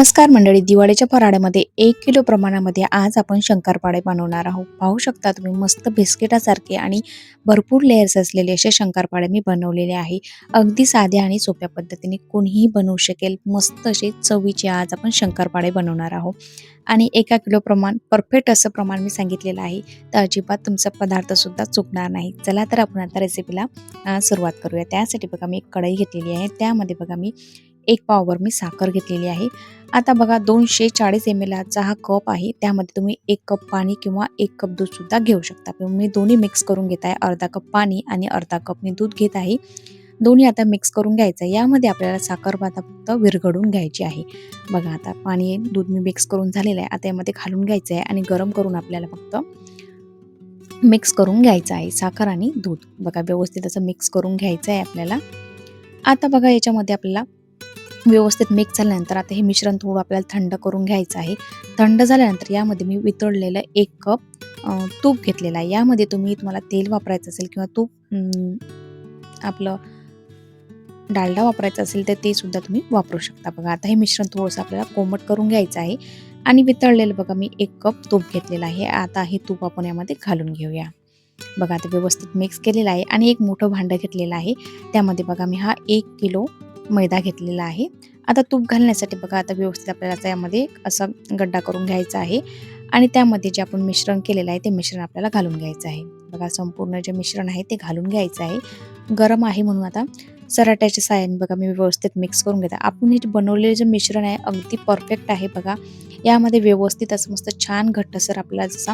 नमस्कार मंडळी दिवाळीच्या फराळामध्ये एक किलो प्रमाणामध्ये आज आपण शंकरपाळे बनवणार आहोत. पाहू शकता तुम्ही मस्त बिस्किटासारखे आणि भरपूर लेयर्स असलेले असे शंकरपाळे मी बनवलेले आहे. अगदी साध्या आणि सोप्या पद्धतीने कोणीही बनवू शकेल. मस्त असे चवीचे आज आपण शंकरपाळे बनवणार आहोत. आणि एका किलो प्रमाण परफेक्ट असं प्रमाण मी सांगितलेलं आहे. तर अजिबात तुमचा पदार्थसुद्धा चुकणार नाही. चला तर आपण आता रेसिपीला सुरुवात करूया. त्यासाठी बघा मी एक कढई घेतलेली आहे. त्यामध्ये बघा मी एक पावभर मी साखर घेतलेली आहे. आता बघा दोनशे चाळीस एम एलचा हा कप आहे. त्यामध्ये तुम्ही एक कप पाणी किंवा एक कप दूध सुद्धा घेऊ शकता. मी दोन्ही मिक्स करून घेत आहे. अर्धा कप पाणी आणि अर्धा कप मी दूध घेत आहे. दोन्ही आता मिक्स करून घ्यायचं आहे. यामध्ये आपल्याला साखर आता फक्त विरघडून घ्यायची आहे. बघा आता पाणी दूध मी मिक्स करून झालेलं आहे. आता यामध्ये घालून घ्यायचं आहे आणि गरम करून आपल्याला फक्त मिक्स करून घ्यायचं आहे. साखर आणि दूध. बघा व्यवस्थित असं मिक्स करून घ्यायचं आहे आपल्याला. आता बघा याच्यामध्ये आपल्याला व्यवस्थित मिक्स झाल्यानंतर आता हे मिश्रण थोडं आपल्याला थंड करून घ्यायचं आहे. थंड झाल्यानंतर यामध्ये मी वितळलेलं एक कप तूप घेतलेलं आहे. यामध्ये तुम्ही तुम्हाला तेल वापरायचं असेल किंवा तूप आपलं डालडा वापरायचं असेल तर ते सुद्धा तुम्ही वापरू शकता. बघा आता हे मिश्रण थोडंसं आपल्याला कोमट करून घ्यायचं आहे. आणि वितळलेलं बघा मी एक कप तूप घेतलेलं आहे. आता हे तूप आपण यामध्ये घालून घेऊया. बघा आता व्यवस्थित मिक्स केलेलं आहे. आणि एक मोठं भांडं घेतलेलं आहे. त्यामध्ये बघा मी हा एक किलो मैदा घेतलेला आहे. आता तूप घालण्यासाठी बघा आता व्यवस्थित आपल्याला त्यामध्ये असा गड्डा करून घ्यायचा आहे. आणि त्यामध्ये जे आपण मिश्रण केलेलं आहे ते मिश्रण आपल्याला घालून घ्यायचं आहे. बघा संपूर्ण जे मिश्रण आहे ते घालून घ्यायचं आहे. गरम आहे म्हणून आता सराट्याच्या साह्याने बघा मी व्यवस्थित मिक्स करून घेते. आपण हे जे बनवलेलं जे मिश्रण आहे अगदी परफेक्ट आहे बघा. यामध्ये व्यवस्थित असं मस्त छान घट्टसर आपल्याला जसा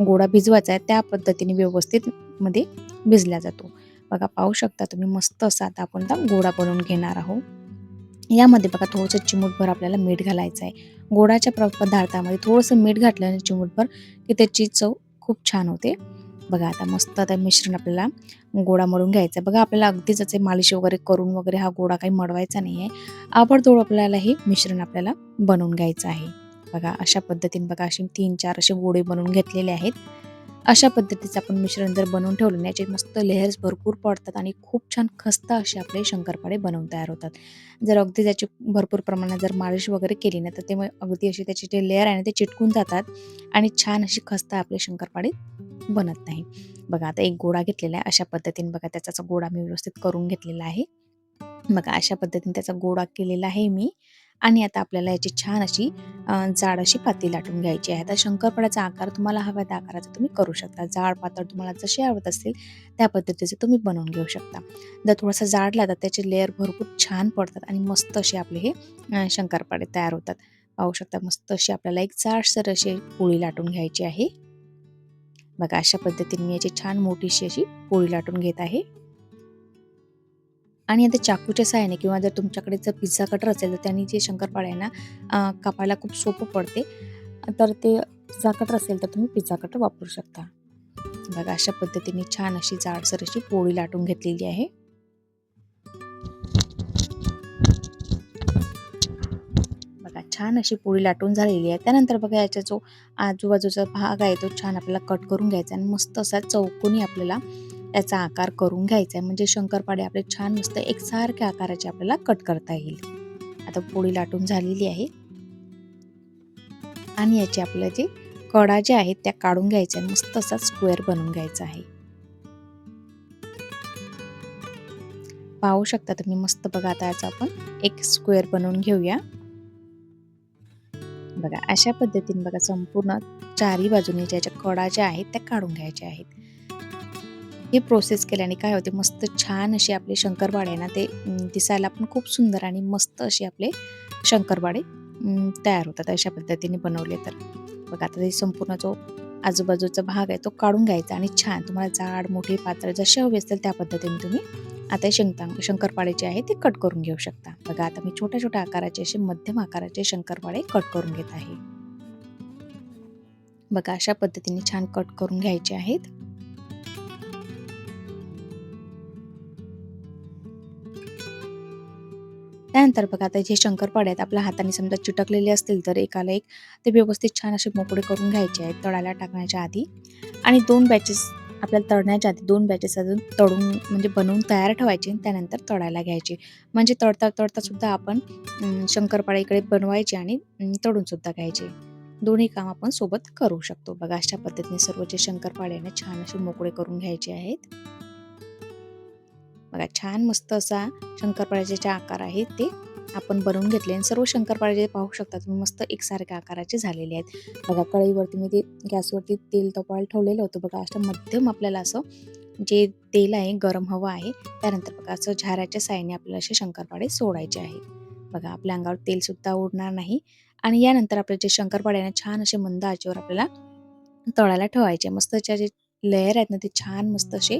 गोळा भिजवायचा आहे त्या पद्धतीने व्यवस्थित मध्ये भिजला जातो. बघा पाहू शकता तुम्ही मस्त असा आता आपण त्या गोळा बनवून घेणार आहोत. यामध्ये बघा थोडंसं चिमूटभर आपल्याला मीठ घालायचं आहे. गोडाच्या प्र पदार्थामध्ये थोडंसं मीठ घातल्याने चिमूटभर की त्याची चव खूप छान होते. बघा आता मस्त आता मिश्रण आपल्याला गोडा मळून घ्यायचा आहे. बघा आपल्याला अगदीच असे मालिश वगैरे करून वगैरे हा गोडा काही मळवायचा नाही आहे. आवडतोड आपल्याला हे मिश्रण आपल्याला बनवून घ्यायचं आहे. बघा अशा पद्धतीने बघा असे तीन चार असे गोडे बनवून घेतलेले आहेत. अशा पद्धतीचं आपण मिश्रण जर बनवून ठेवलं ना याचे मस्त लेयर्स भरपूर पडतात आणि खूप छान खस्ता असे आपले शंकरपाळे बनवून तयार होतात. जर अगदी त्याची भरपूर प्रमाणात जर मालिश वगैरे केली ना तर ते मग अगदी असे त्याचे जे लेअर आहे ना ते चिटकून जातात आणि छान अशी खस्ता आपले शंकरपाळे बनत नाही. बघा आता एक गोळा घेतलेला आहे. अशा पद्धतीने बघा त्याचा गोळा मी व्यवस्थित करून घेतलेला आहे. बघा अशा पद्धतीने त्याचा गोळा केलेला आहे मी. आणि आता आपल्याला याची छान अशी जाड अशी पाती लाटून घ्यायची आहे. आता शंकरपाड्याचा आकार तुम्हाला हवा त्या आकाराचा तुम्ही करू शकता. जाड पातळ तुम्हाला जसे आवडत असतील त्या पद्धतीचे तुम्ही बनवून घेऊ शकता. जर थोडासा जाडला तर त्याचे लेअर भरपूर छान पडतात आणि मस्त असे आपले हे शंकरपाळे शंकरपाडे तयार होतात. पाहू शकता मस्त अशी आपल्याला एक जाडसर अशी पोळी लाटून घ्यायची आहे. बघा अशा पद्धतीने मी याची छान मोठीशी अशी पोळी लाटून घेत आहे. आणि आता चाकूच्या सहाय्याने किंवा जर तुमच्याकडे जर पिझ्झा कटर असेल तर त्यांनी जे शंकरपाळे आहे ना कापायला खूप सोपं पडते. तर ते पिझ्झा कटर असेल तर तुम्ही पिझ्झा कटर वापरू शकता. बघा अशा पद्धतीने छान अशी जाडसर अशी पोळी लाटून घेतलेली आहे. बघा छान अशी पोळी लाटून झालेली आहे. त्यानंतर बघा याचा जो आजूबाजूचा भाग आहे तो छान आपल्याला कट करून घ्यायचा आणि मस्त असा चौकोनी आपल्याला याचा आकार करून घ्यायचा आहे म्हणजे शंकरपाडे आपले छान मस्त एकसारख्या आकाराचे आपल्याला कट करता येईल. आता पोळी लाटून झालेली आहे. आणि याची आपल्या जे कडा ज्या आहेत त्या काढून घ्यायच्या मस्त असा स्क्वेअर बनवून घ्यायचा आहे. पाहू शकता तुम्ही मस्त बघा आता याचा आपण एक स्क्वेअर बनवून घेऊया. बघा अशा पद्धतीने बघा संपूर्ण चारी बाजूने ज्याच्या कडा ज्या आहेत त्या काढून घ्यायच्या आहेत. हे प्रोसेस केल्याने काय होते? मस्त छान असे आपले शंकरवाडे आहे ना ते दिसायला पण खूप सुंदर आणि मस्त असे आपले शंकरवाडे तयार होतात अशा पद्धतीने बनवले तर. बघा आता ते संपूर्ण जो आजूबाजूचा भाग आहे तो काढून घ्यायचा आणि छान तुम्हाला जाड मोठे पातळ जसे हवे असतील त्या पद्धतीने तुम्ही आता हे शंकता जे आहे ते कट करून घेऊ शकता. बघा आता मी छोट्या छोट्या आकाराचे असे मध्यम आकाराचे शंकरपाळे कट करून घेत आहे. बघा अशा पद्धतीने छान कट करून घ्यायचे आहेत. त्यानंतर बघा आता जे शंकरपाडे आहेत आपल्या हाताने समजा चिटकलेले असतील तर एकाला एक ते व्यवस्थित छान असे मोकळे करून घ्यायचे आहेत तळायला टाकण्याच्या आधी. आणि दोन बॅचेस आपल्याला तळण्याच्या आधी दोन बॅचेस अजून तळून म्हणजे बनवून तयार ठेवायचे आणि त्यानंतर तळायला घ्यायचे. म्हणजे तळता तळता सुद्धा आपण अं, इकडे बनवायचे आणि तळून सुद्धा घ्यायचे. दोन्ही काम आपण सोबत करू शकतो. बघा अशा पद्धतीने सर्व जे शंकरपाळे छान असे मोकळे करून घ्यायचे आहेत. बघा छान मस्त असा शंकरपाळ्याचे आकार आहेत ते आपण बनवून घेतले आणि सर्व शंकरपाळ्याचे पाहू शकता तुम्ही मस्त एकसारख्या आकाराचे झालेले आहेत. बघा कढईवरती मी ते गॅसवरती तेल तपायला ठेवलेलं होतं. बघा असं मध्यम आपल्याला असं जे तेल आहे गरम हवं आहे त्यानंतर बघा असं झाऱ्याच्या साईने आपल्याला असे शंकरपाळे सोडायचे आहे बघा आपल्या अंगावर तेल सुद्धा उडणार नाही आणि यानंतर आपले जे शंकरपाळे आहे ना छान असे मंद आचेवर आपल्याला तळायला ठेवायचे. मस्त त्याचे जे लेयर आहेत ना ते छान मस्त असे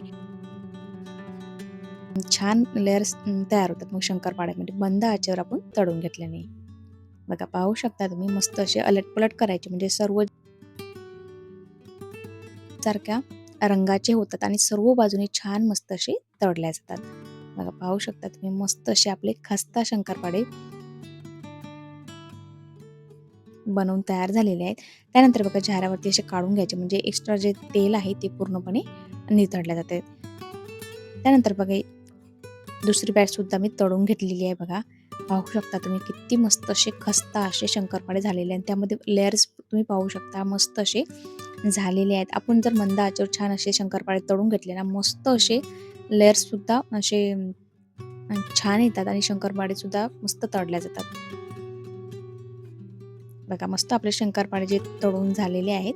छान लेअर्स तयार होतात मग शंकरपाड्यामध्ये बंद आचेवर आपण तळून घेतल्याने. बघा पाहू शकता तुम्ही मस्त असे अलटपलट करायचे. म्हणजे सर्व सारख्या रंगाचे होतात आणि सर्व बाजूने छान मस्त असे तळल्या जातात. बघा पाहू शकता तुम्ही मस्त असे आपले खस्ता शंकरपाडे बनवून तयार झालेले आहेत. त्यानंतर बघा चेहऱ्यावरती असे काढून घ्यायचे. म्हणजे एक्स्ट्रा जे तेल आहे ते पूर्णपणे नितळले जाते. त्यानंतर बघा दुसरी बॅट सुद्धा मी तळून घेतलेली आहे बघा. पाहू शकता तुम्ही किती मस्त असे खस्ता असे शंकरपाडे झालेले आहेत. त्यामध्ये लेअर्स तुम्ही पाहू शकता मस्त असे झालेले आहेत. आपण जर मंद आचर छान असे शंकरपाळे तळून घेतले ना मस्त असे लेअर्ससुद्धा असे छान येतात आणि शंकरपाळे सुद्धा मस्त तळल्या जातात. बघा मस्त आपले शंकरपाळे जे तळून झालेले आहेत.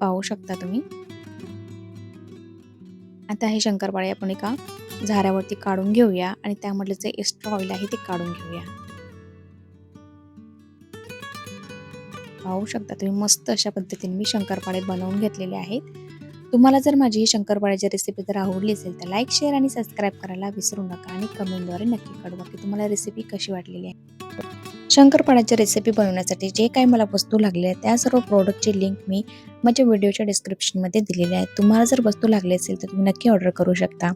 पाहू शकता तुम्ही. आता हे शंकरपाळे आपण एका झाऱ्यावरती काढून घेऊया आणि त्यामधलं जे एक्स्ट्रा ऑइल आहे ते काढून घेऊया. पाहू शकता तुम्ही मस्त अशा पद्धतीने मी शंकरपाळे बनवून घेतलेले आहेत. तुम्हाला जर माझी ही शंकरपाळ्याची रेसिपी जर आवडली असेल तर लाईक शेअर आणि सबस्क्राईब करायला विसरू नका आणि कमेंटद्वारे नक्की कळवा की तुम्हाला रेसिपी कशी वाटलेली आहे. शंकरपाळ्याची रेसिपी बनवण्यासाठी जे काही मला वस्तू लागल्या आहेत त्या सर्व प्रोडक्टची लिंक मी माझ्या व्हिडिओच्या डिस्क्रिप्शनमध्ये दिलेली आहे तुम्हाला जर वस्तू लागली असेल तर तुम्ही नक्की ऑर्डर करू शकता.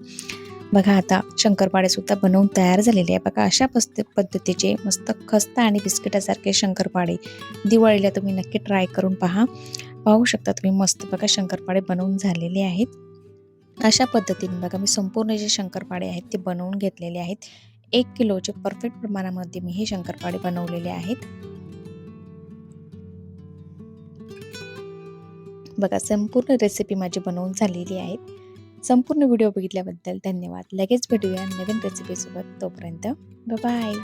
बघा आता शंकरपाळे सुद्धा बनवून तयार झालेले आहे. बघा अशा पस्त पद्धतीचे मस्त खस्ता आणि बिस्किटासारखे शंकरपाळे दिवाळीला तुम्ही नक्की ट्राय करून पहा. पाहू शकता तुम्ही मस्त बघा शंकरपाळे बनवून झालेले आहेत. अशा पद्धतीने बघा मी संपूर्ण जे शंकरपाळे आहेत ते बनवून घेतलेले आहेत. एक किलोचे परफेक्ट प्रमाणामध्ये मी हे शंकरपाळे बनवलेले आहेत. बघा संपूर्ण रेसिपी माझी बनवून झालेली आहेत संपूर्ण व्हिडिओ बघितल्याबद्दल धन्यवाद. लगेच भेटूया नवीन रेसिपीसोबत. तोपर्यंत बाय